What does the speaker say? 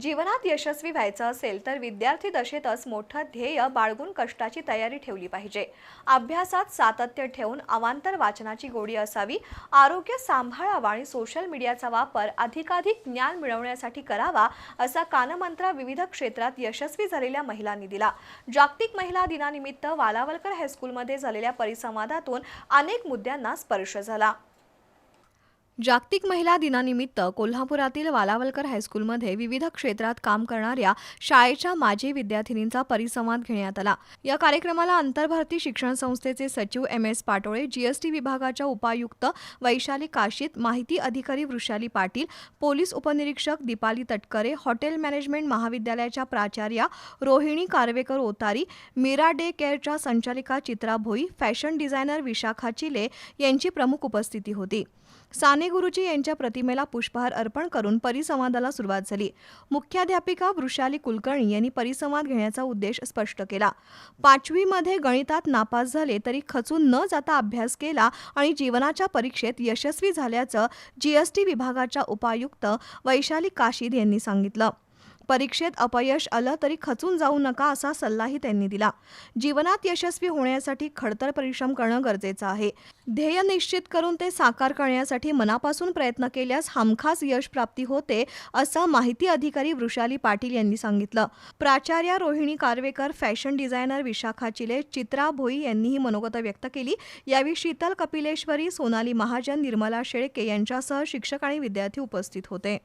जीवनात यशस्वी व्हायचं असेल तर विद्यार्थी दशेतच मोठं ध्येय बाळगून कष्टाची तयारी ठेवली पाहिजे. अभ्यासात सातत्य ठेवून अवांतर वाचनाची गोडी असावी. आरोग्य सांभाळावा आणि सोशल मीडियाचा वापर अधिकाधिक ज्ञान मिळवण्यासाठी करावा असा कानमंत्र विविध क्षेत्रात यशस्वी झालेल्या महिलांनी दिला. जागतिक महिला दिनानिमित्त वालावलकर हायस्कूलमध्ये झालेल्या परिसंवादातून अनेक मुद्द्यांना स्पर्श झाला. जागतिक महिला दिनानिमित्त कोल्हापुरातील वालावलकर हायस्कूलमध्ये विविध क्षेत्रात काम करणाऱ्या शाळेच्या माजी विद्यार्थिनींचा परिसंवाद घेण्यात आला. या कार्यक्रमाला आंतरभारती शिक्षण संस्थेचे सचिव एम एस पाटोळे जीएसटी विभागाच्या उपायुक्त वैशाली काशीत माहिती अधिकारी वृषाली पाटील पोलीस उपनिरीक्षक दीपाली तटकरे हॉटेल मॅनेजमेंट महाविद्यालयाच्या प्राचार्या रोहिणी कारवेकर ओतारी मीरा डे केअरच्या संचालिका चित्रा भोई फॅशन डिझायनर विशाखा चिले यांची प्रमुख उपस्थिती होती. साने गुरुजी यांच्या प्रतिमेला पुष्पहार अर्पण करून परिसंवादाला सुरुवात झाली. मुख्याध्यापिका वृषाली कुलकर्णी यांनी परिसंवाद घेण्याचा उद्देश स्पष्ट केला. पाचवीमध्ये गणितात नापास झाले तरी खचून न जाता अभ्यास केला आणि जीवनाच्या परीक्षेत यशस्वी झाल्याचं जीएसटी विभागाच्या उपायुक्त वैशाली काशीद यांनी सांगितलं. परीक्षेत अपयश आलं तरी खचून जाऊ नका असा सल्लाही त्यांनी दिला. जीवनात यशस्वी होण्यासाठी खडतर परिश्रम करणं गरजेचं आहे. ध्येय निश्चित करून ते साकार करण्यासाठी मनापासून प्रयत्न केल्यास हमखास यश प्राप्ती होते असं माहिती अधिकारी वृषाली पाटील यांनी सांगितलं. प्राचार्या रोहिणी कारवेकर फॅशन डिझायनर विशाखा चिले चित्रा भोई यांनीही मनोगत व्यक्त केली. यावेळी शीतल कपिलेश्वरी सोनाली महाजन निर्मला शेळके यांच्यासह शिक्षक आणि विद्यार्थी उपस्थित होते.